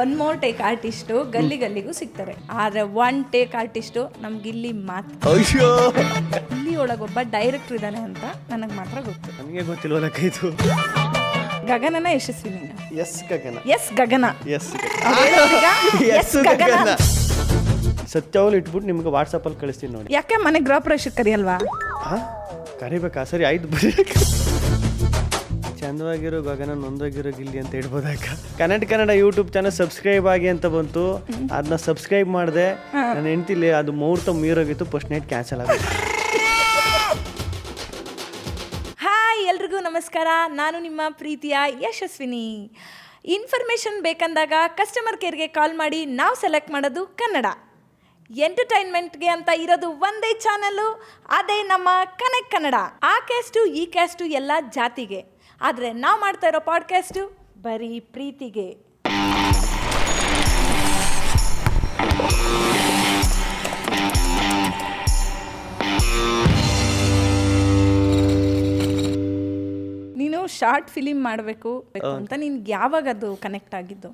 One more take artist ಗಲ್ಲಿ ಗಲ್ಲಿಗೂ ಸಿಗ್ತಾರೆ. ಆದ್ರೆ ಒನ್ ಟೇಕ್ ಆರ್ಟಿಸ್ಟು ನಮ್ಗಿಲ್ಲಿ ಮಾತ್ರ ಇಲ್ಲಿ ಒಳಗೊಬ್ಬ ಡೈರೆಕ್ಟರ್ ಇದ್ದಾನೆ ಅಂತ ನನಗೆ ಮಾತ್ರ ಗೊತ್ತು. ನನಗೆ ಗೊತ್ತಿಲ್ಲ ಗಗನನ Yashaswini S Gagana. S Gagana. S S Gagana. ಸತ್ಯವಲ್ಲಿ ಇಟ್ಬಿಟ್ಟು ನಿಮ್ಗೆ ವಾಟ್ಸಪ್ಪಲ್ಲಿ ಕಳಿಸ್ತೀನಿ ನೋಡಿ. ಯಾಕೆ ಮನೆ ಗೃಹ ಪ್ರವೇಶಕ್ಕೆ ಕರಿಯಲ್ವಾ ಕರಿಬೇಕಾ? ಸರಿ ಆಯ್ತು ಬಿಡಿ ಚಂದವಾಗಿರೋ ಗಗನ ನೊಂದೋಗಿರೋ ಗಿಲ್ಲಿ ಅಂತ ಹೇಳ್ಬೋದಾಗ Kannada Kannada YouTube channel subscribe ಆಗಿ ಅಂತ ಬಂತು. ಅದನ್ನ ಸಬ್ಸ್ಕ್ರೈಬ್ ಮಾಡಿದೆ. ನನ್ನ ಹೆಂಡ್ತಿಲಿ ಅದು ಮುಹೂರ್ತ ಮೀರೋಗಿತ್ತು ಫಸ್ಟ್ ನೈಟ್ ಕ್ಯಾನ್ಸಲ್ ಆಗುತ್ತೆ ಹಾಯ್ ಎಲ್ರಿಗೂ ನಮಸ್ಕಾರ. ನಾನು ನಿಮ್ಮ ಪ್ರೀತಿಯ ಯಶಸ್ವಿನಿ. ಇನ್ಫಾರ್ಮೇಷನ್ ಬೇಕಂದಾಗ ಕಸ್ಟಮರ್ ಕೇರ್ಗೆ ಕಾಲ್ ಮಾಡಿ ನಾವು ಸೆಲೆಕ್ಟ್ ಮಾಡೋದು ಕನ್ನಡ. ಎಂಟರ್ಟೈನ್ಮೆಂಟ್ಗೆ ಅಂತ ಇರೋದು ಒಂದೇ ಚಾನಲ್ಲು ಅದೇ ನಮ್ಮ ಕನೆಕ್ಟ್ ಕನ್ನಡ. ಆ ಕ್ಯಾಸ್ಟು ಈ ಕ್ಯಾಸ್ಟು ಎಲ್ಲ ಜಾತಿಗೆ. ಆದರೆ ನಾವು ಮಾಡ್ತಾ ಇರೋ ಪಾಡ್ಕಾಸ್ಟು ಬರೀ ಪ್ರೀತಿಗೆ. ನೀನು ಶಾರ್ಟ್ ಫಿಲಿಮ್ ಮಾಡಬೇಕು ಅಂತ ನಿನ್ಗೆ ಯಾವಾಗ ಅದು ಕನೆಕ್ಟ್ ಆಗಿದ್ದು?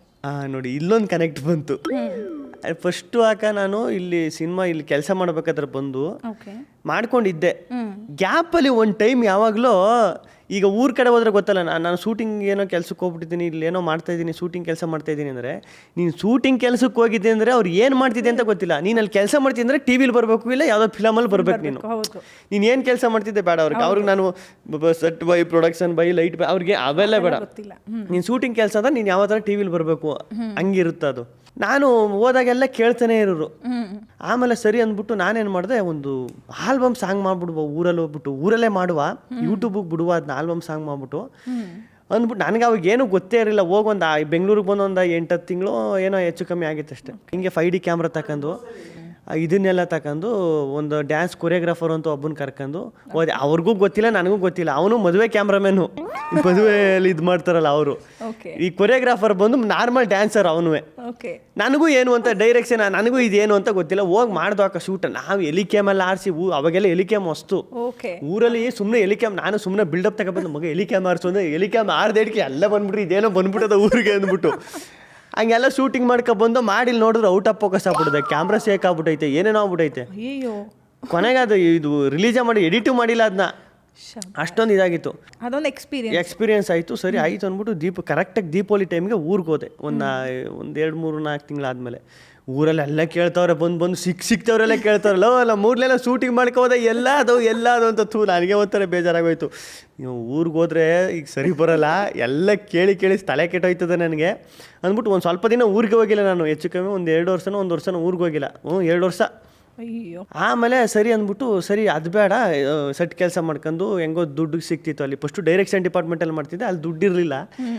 ನೋಡಿ ಇಲ್ಲೊಂದು ಕನೆಕ್ಟ್ ಬಂತು. ಫಸ್ಟು ಆಕ ನಾನು ಇಲ್ಲಿ ಸಿನಿಮಾ ಇಲ್ಲಿ ಕೆಲಸ ಮಾಡ್ಬೇಕಾದ್ರೆ ಬಂದು ಓಕೆ ಮಾಡ್ಕೊಂಡಿದ್ದೆ. ಗ್ಯಾಪಲ್ಲಿ ಒಂದು ಟೈಮ್ ಯಾವಾಗಲೂ ಈಗ ಊರ ಕಡೆ ಹೋದ್ರೆ ಗೊತ್ತಲ್ಲ ನಾನು ನಾನು ಶೂಟಿಂಗ್ ಏನೋ ಕೆಲ್ಸಕ್ಕೆ ಹೋಗ್ಬಿಟ್ಟಿದ್ದೀನಿ ಇಲ್ಲಿ ಏನೋ ಮಾಡ್ತಾ ಇದ್ದೀನಿ ಶೂಟಿಂಗ್ ಕೆಲಸ ಮಾಡ್ತಾ ಇದ್ದೀನಿ ಅಂದರೆ ನೀನು ಶೂಟಿಂಗ್ ಕೆಲಸಕ್ಕೆ ಹೋಗಿದ್ದೆ ಅಂದರೆ ಅವ್ರು ಏನು ಮಾಡ್ತಿದ್ದೆ ಅಂತ ಗೊತ್ತಿಲ್ಲ. ನೀನು ಅಲ್ಲಿ ಕೆಲಸ ಮಾಡ್ತಿದ್ದೆ ಅಂದರೆ ಟಿ ವಿಲಿ ಬರಬೇಕು ಇಲ್ಲ ಯಾವುದೋ ಫಿಲಮಲ್ಲಿ ಬರಬೇಕು ನೀನು. ನೀನು ಏನು ಕೆಲಸ ಮಾಡ್ತಿದ್ದೆ ಬೇಡ ಅವ್ರಿಗೆ. ಅವ್ರಿಗೆ ನಾನು set by production by light by ಅವ್ರಿಗೆ ಅವೆಲ್ಲ ಬೇಡ. ಗೊತ್ತಿಲ್ಲ. ನೀನು ಶೂಟಿಂಗ್ ಕೆಲಸ ಅಂದ್ರೆ ನೀನು ಯಾವ ಥರ ಟಿ ವಿಲಿ ಬರಬೇಕು ಹಂಗಿರುತ್ತೆ ಅದು. ನಾನು ಹೋದಾಗೆಲ್ಲ ಕೇಳ್ತಾನೆ ಇರೋರು. ಆಮೇಲೆ ಸರಿ ಅಂದ್ಬಿಟ್ಟು ನಾನೇನು ಮಾಡಿದೆ ಒಂದು ಆಲ್ಬಮ್ ಸಾಂಗ್ ಮಾಡ್ಬಿಡುವ ಊರಲ್ಲಿ ಹೋಗ್ಬಿಟ್ಟು ಊರಲ್ಲೇ ಮಾಡುವ ಯೂಟ್ಯೂಬಿಗೆ ಬಿಡುವ ಅದನ್ನ ಆಲ್ಬಮ್ ಸಾಂಗ್ ಮಾಡ್ಬಿಟ್ಟು. ಅಂದ್ಬಿಟ್ಟು ನನಗೆ ಅವಾಗ ಏನೂ ಗೊತ್ತೇ ಇರಲಿಲ್ಲ. ಹೋಗೊಂದು ಆ ಬೆಂಗಳೂರಿಗೆ ಬಂದು ಎಂಟು ಹತ್ತು ತಿಂಗಳು ಏನೋ ಹೆಚ್ಚು ಕಮ್ಮಿ ಆಗಿತ್ತು ಅಷ್ಟೇ. ಹಿಂಗೆ ಫೈ ಡಿ ಕ್ಯಾಮ್ರಾ ತಗೊಂಡು ಇದನ್ನೆಲ್ಲ ತಗೊಂಡು ಒಂದು ಡ್ಯಾನ್ಸ್ ಕೊರಿಯೋಗ್ರಾಫರ್ ಅಂತ ಒಬ್ಬನ ಕರ್ಕೊಂಡು ಹೋದೆ ಅವ್ರಿಗೂ ಗೊತ್ತಿಲ್ಲ ನನಗೂ ಗೊತ್ತಿಲ್ಲ. ಅವನು ಮದುವೆ ಕ್ಯಾಮ್ರಾಮನ್ನು ಮದುವೆಯಲ್ಲಿ ಇದು ಮಾಡ್ತಾರಲ್ಲ ಅವರು. ಈ ಕೊರಿಯೋಗ್ರಾಫರ್ ಬಂದು ನಾರ್ಮಲ್ ಡ್ಯಾನ್ಸರ್ ಅವನು ಓಕೆ ನನಗೂ ಏನು ಅಂತ ಡೈರೆಕ್ಷನ್ ನನಗೂ ಇದೇನು ಅಂತ ಗೊತ್ತಿಲ್ಲ. ಹೋಗಿ ಮಾಡ್ದು ಹಾಕ ಶೂಟ್ ನಾವು ಎಲಿಕ್ಯಾಮೆಲ್ಲ ಆರಿಸಿ ಊ ಅವಾಗೆಲ್ಲ ಎಲಿಕ್ಯಾಮ್ ವಸ್ತು. ಊರಲ್ಲಿ ಸುಮ್ಮನೆ ಎಲಿಕ್ಯಾಮ್ ನಾನು ಸುಮ್ಮನೆ ಬಿಲ್ಡಪ್ ತಗೊಬಂದು ಮಗ ಎಲಿಕ್ಯಾಮ್ ಆರಿಸು ಅಂದ್ರೆ ಎಲಿಕ್ಯಾಮ್ ಆರ್ದೇಡ್ಕೆ ಎಲ್ಲ ಬಂದ್ಬಿಟ್ರಿ. ಇದೇನೋ ಬಂದ್ಬಿಟ್ಟದ ಊರಿಗೆ ಅಂದ್ಬಿಟ್ಟು. ಹಂಗೆಲ್ಲ ಶೂಟಿಂಗ್ ಮಾಡ್ಕೊ ಬಂದು ಮಾಡಿಲ್ಲ ನೋಡಿದ್ರೆ ಔಟ್ ಆಫ್ ಫೋಕಸ್ ಆಗ್ಬಿಡುತ್ತೆ. ಕ್ಯಾಮ್ರಾ ಸೇಕ್ ಆಗ್ಬಿಟ್ಟೈತೆ. ಏನೇನೋ ಆಗ್ಬಿಟ್ಟೈತೆ. ಕೊನೆಗೆ ಅದು ಇದು ರಿಲೀಸೇ ಮಾಡಿ ಎಡಿಟು ಮಾಡಿಲ್ಲ ಅದನ್ನ ಅಷ್ಟೊಂದು ಇದಾಗಿತ್ತು. ಅದೊಂದು ಎಕ್ಸ್ಪೀರಿಯನ್ಸ್ ಎಕ್ಸ್ಪೀರಿಯನ್ಸ್ ಆಯಿತು ಸರಿ ಆಯಿತು ಅಂದ್ಬಿಟ್ಟು ದೀಪ ಕರೆಕ್ಟಾಗಿ ದೀಪಾವಳಿ ಟೈಮ್ಗೆ ಊರಿಗೆ ಹೋದೆ. ಒಂದು ಒಂದು ಎರಡು ಮೂರು ನಾಲ್ಕು ತಿಂಗಳಾದಮೇಲೆ ಊರಲ್ಲಿ ಎಲ್ಲ ಕೇಳ್ತಾವ್ರೆ ಬಂದು ಬಂದು ಸಿಕ್ ಸಿಕ್ತವ್ರೆಲ್ಲ ಕೇಳ್ತಾರಲ್ಲ ಅಲ್ಲ ಮೂರ್ಲೆಲ್ಲ ಶೂಟಿಂಗ್ ಮಾಡ್ಕೋದೆ ಎಲ್ಲ ಅದು ಎಲ್ಲ ಅದು ಅಂತ ಥೂ ನನಗೆ ಒಂಥರ ಬೇಜಾರಾಗೋಯ್ತು. ನೀವು ಊರಿಗೆ ಹೋದ್ರೆ ಈಗ ಸರಿ ಬರೋಲ್ಲ ಎಲ್ಲ ಕೇಳಿ ಕೇಳಿ ತಲೆ ಕೆಟ್ಟೋಯ್ತದೆ ನನಗೆ. ಅಂದ್ಬಿಟ್ಟು ಒಂದು ಸ್ವಲ್ಪ ದಿನ ಊರಿಗೆ ಹೋಗಿಲ್ಲ ನಾನು ಹೆಚ್ಚು ಕಮ್ಮಿ ಒಂದು ಎರಡು ವರ್ಷನೋ ಒಂದು ವರ್ಷನೋ ಊರಿಗೆ ಹೋಗಿಲ್ಲ. ಹ್ಞೂ ಎರಡು ವರ್ಷ. ಅಯ್ಯೋ. ಆಮೇಲೆ ಸರಿ ಅಂದ್ಬಿಟ್ಟು ಸರಿ ಅದು ಬೇಡ ಸೆಟ್ ಕೆಲಸ ಮಾಡ್ಕೊಂಡು ಹೆಂಗೋ ದುಡ್ಡು ಸಿಕ್ತಿತ್ತು ಅಲ್ಲಿ. ಫಸ್ಟು ಡೈರೆಕ್ಷನ್ ಡಿಪಾರ್ಟ್ಮೆಂಟಲ್ಲಿ ಮಾಡ್ತಿದ್ದೆ ಅಲ್ಲಿ ದುಡ್ಡು ಇರಲಿಲ್ಲ.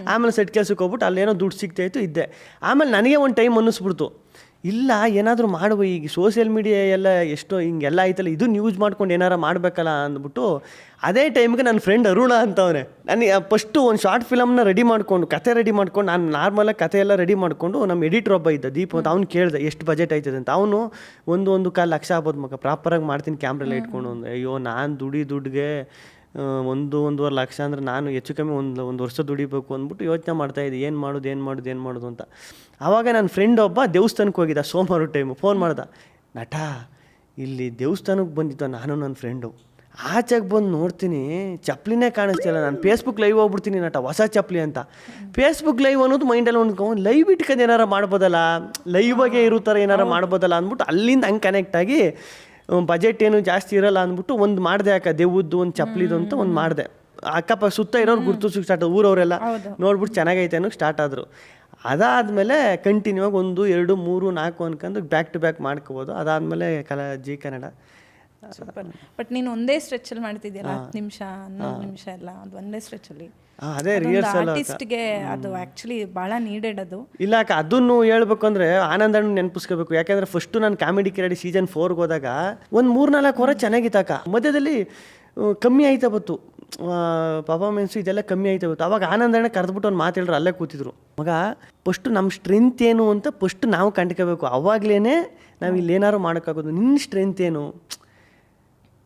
ಆಮೇಲೆ ಸೆಟ್ ಕೆಲಸಕ್ಕೆ ಹೋಗ್ಬಿಟ್ಟು ಅಲ್ಲೇನೋ ದುಡ್ಡು ಸಿಗ್ತಾಯಿತ್ತು ಇದ್ದೆ. ಆಮೇಲೆ ನನಗೆ ಒಂದು ಟೈಮ್ ಅನ್ನಿಸ್ಬಿಡ್ತು. ಇಲ್ಲ ಏನಾದರೂ ಮಾಡುವ ಈಗ ಸೋಷಿಯಲ್ ಮೀಡಿಯಾ ಎಲ್ಲ ಎಷ್ಟೋ ಹಿಂಗೆಲ್ಲ ಐತಲ್ಲ ಇದನ್ನ ಯೂಸ್ ಮಾಡ್ಕೊಂಡು ಏನಾರ ಮಾಡಬೇಕಲ್ಲ ಅಂದ್ಬಿಟ್ಟು ಅದೇ ಟೈಮ್ಗೆ ನನ್ನ ಫ್ರೆಂಡ್ ಅರುಣ ಅಂತವನೆ. ನಾನು ಫಸ್ಟು ಒಂದು ಶಾರ್ಟ್ ಫಿಲಮ್ನ ರೆಡಿ ಮಾಡ್ಕೊಂಡು ಕತೆ ರೆಡಿ ಮಾಡ್ಕೊಂಡು ನಾನು ನಾರ್ಮಲಾಗಿ ಕಥೆ ಎಲ್ಲ ರೆಡಿ ಮಾಡಿಕೊಂಡು ನಮ್ಮ ಎಡಿಟ್ರ್ ಒಬ್ಬ ಇದ್ದ ದೀಪ ಅಂತ ಅವ್ನು ಕೇಳಿದೆ ಎಷ್ಟು ಬಜೆಟ್ ಆಯ್ತದೆ? ಅಂತ. ಅವನು ಒಂದು ಒಂದು ಕಾಲು ಲಕ್ಷ ಆಗ್ಬೋದು ಮಗ ಪ್ರಾಪರಾಗಿ ಮಾಡ್ತೀನಿ ಕ್ಯಾಮ್ರೆಲ್ಲ ಇಟ್ಕೊಂಡು ಅಂದೆ ಅಯ್ಯೋ ನಾನು ದುಡಿ ದುಡ್ಡಿಗೆ ಒಂದು ಒಂದೂವರೆ ಲಕ್ಷ ಅಂದ್ರೆ ನಾನು ಹೆಚ್ಚು ಕಮ್ಮಿ ಒಂದು ಒಂದು ವರ್ಷ ದುಡಿಬೇಕು ಅಂದ್ಬಿಟ್ಟು ಯೋಚನೆ ಮಾಡ್ತಾ ಇದ್ದೆ. ಏನು ಮಾಡೋದು ಏನು ಮಾಡೋದು ಏನು ಮಾಡೋದು ಅಂತ. ಆವಾಗ ನನ್ನ ಫ್ರೆಂಡ್ ಒಬ್ಬ ದೇವಸ್ಥಾನಕ್ಕೆ ಹೋಗಿದ್ದ ಸೋಮವಾರ ಟೈಮು ಫೋನ್ ಮಾಡ್ದ. ನಟ ಇಲ್ಲಿ ದೇವಸ್ಥಾನಕ್ಕೆ ಬಂದಿದ್ದ ನಾನು ನನ್ನ ಫ್ರೆಂಡು ಆಚೆಗೆ ಬಂದು ನೋಡ್ತೀನಿ ಚಪ್ಪಲಿನೇ ಕಾಣಿಸ್ತಿಲ್ಲ. ನಾನು ಫೇಸ್ಬುಕ್ ಲೈವ್ ಹೋಗ್ಬಿಡ್ತೀನಿ ನಟ ಹೊಸ ಚಪ್ಪಲಿ ಅಂತ. ಫೇಸ್ಬುಕ್ ಲೈವ್ ಅನ್ನೋದು ಮೈಂಡಲ್ಲಿ ಒಂದು ಲೈವ್ ಇಟ್ಕೊಂಡು ಏನಾರ ಮಾಡ್ಬೋದಲ್ಲ? ಲೈವ್ ಆಗೇ ಇರೋ ಥರ ಏನಾರ ಮಾಡ್ಬೋದಲ್ಲ ಅಂದ್ಬಿಟ್ಟು ಅಲ್ಲಿಂದ ಹಂಗೆ ಕನೆಕ್ಟ್ ಆಗಿ ಬಜೆಟ್ ಏನು ಜಾಸ್ತಿ ಇರಲ್ಲ ಅಂದ್ಬಿಟ್ಟು ಒಂದು ಮಾಡಿದೆ ಅಕ್ಕ ದೇವದ್ದು ಒಂದು ಚಪ್ಪಲಿದು ಅಂತ ಒಂದು ಮಾಡಿದೆ. ಅಕ್ಕಪ್ಪ ಸುತ್ತ ಇರೋರು ಗುರ್ತಿಸೋಕೆ ಸ್ಟಾರ್ಟ್ ಊರವರೆಲ್ಲ ನೋಡ್ಬಿಟ್ಟು ಚೆನ್ನಾಗೈತೆ ಅನ್ನೋಕೆ ಸ್ಟಾರ್ಟ್ ಆದರು. ಅದಾದಮೇಲೆ ಕಂಟಿನ್ಯೂ ಆಗಿ ಒಂದು ಎರಡು ಮೂರು ನಾಲ್ಕು ಅನ್ಕೊಂಡು ಬ್ಯಾಕ್ ಟು ಬ್ಯಾಕ್ ಮಾಡ್ಕೋಬೋದು. ಅದಾದಮೇಲೆ ಕಲಾ ಜಿ ಕನ್ನಡ. ಸೂಪರ್ ಬಟ್ ನೀನು ಒಂದೇ ಸ್ಟ್ರೆಚಲ್ಲಿ ಮಾಡ್ತಿದ್ಯಲ್ಲ ಹತ್ತು ನಿಮಿಷ ಹನ್ನೊಂದು ನಿಮಿಷ ಎಲ್ಲ ಅದು ಒಂದೇ ಸ್ಟ್ರೆಚಲ್ಲಿ ಆ, ಅದೇ ರಿಹರ್ಸಲ್ ಆರ್ಟಿಸ್ಟ್ಗೆ ಅದು ಆ್ಯಕ್ಚುಲಿ ಭಾಳ ನೀಡೆಡ್ ಅದು. ಇಲ್ಲ ಅಕ್ಕ ಅದನ್ನು ಹೇಳ್ಬೇಕು ಅಂದ್ರೆ ಆನಂದಣ್ಣ ನೆನಪಿಸ್ಕೋಬೇಕು. ಯಾಕಂದ್ರೆ ಫಸ್ಟು ನಾನು ಕಾಮಿಡಿ ಕಿರಾಡಿ ಸೀಸನ್ ಫೋರ್ಗೆ ಹೋದಾಗ ಒಂದು ಮೂರ್ನಾಲ್ಕು ವಾರ ಚೆನ್ನಾಗಿತ್ತಕ್ಕ ಮಧ್ಯದಲ್ಲಿ ಕಮ್ಮಿ ಆಯ್ತಾ ಬತ್ತು ಪರ್ಫಾರ್ಮೆನ್ಸು ಇದೆಲ್ಲ ಕಮ್ಮಿ ಆಯ್ತಾ ಬತ್ತು ಅವಾಗ ಆನಂದಣ್ಣ ಕರೆದ್ಬಿಟ್ಟು ಒಂದು ಮಾತು ಹೇಳಿದ್ರು ಅಲ್ಲೇ ಕೂತಿದ್ರು. ಮಗ ಫಸ್ಟ್ ನಮ್ಮ ಸ್ಟ್ರೆಂತ್ ಏನು ಅಂತ ಫಸ್ಟ್ ನಾವು ಕಂಡ್ಕೋಬೇಕು. ಅವಾಗಲೇ ನಾವು ಇಲ್ಲಿ ಏನಾದ್ರು ಮಾಡೋಕ್ಕಾಗೋದು. ನಿನ್ನ ಸ್ಟ್ರೆಂತ್ ಏನು?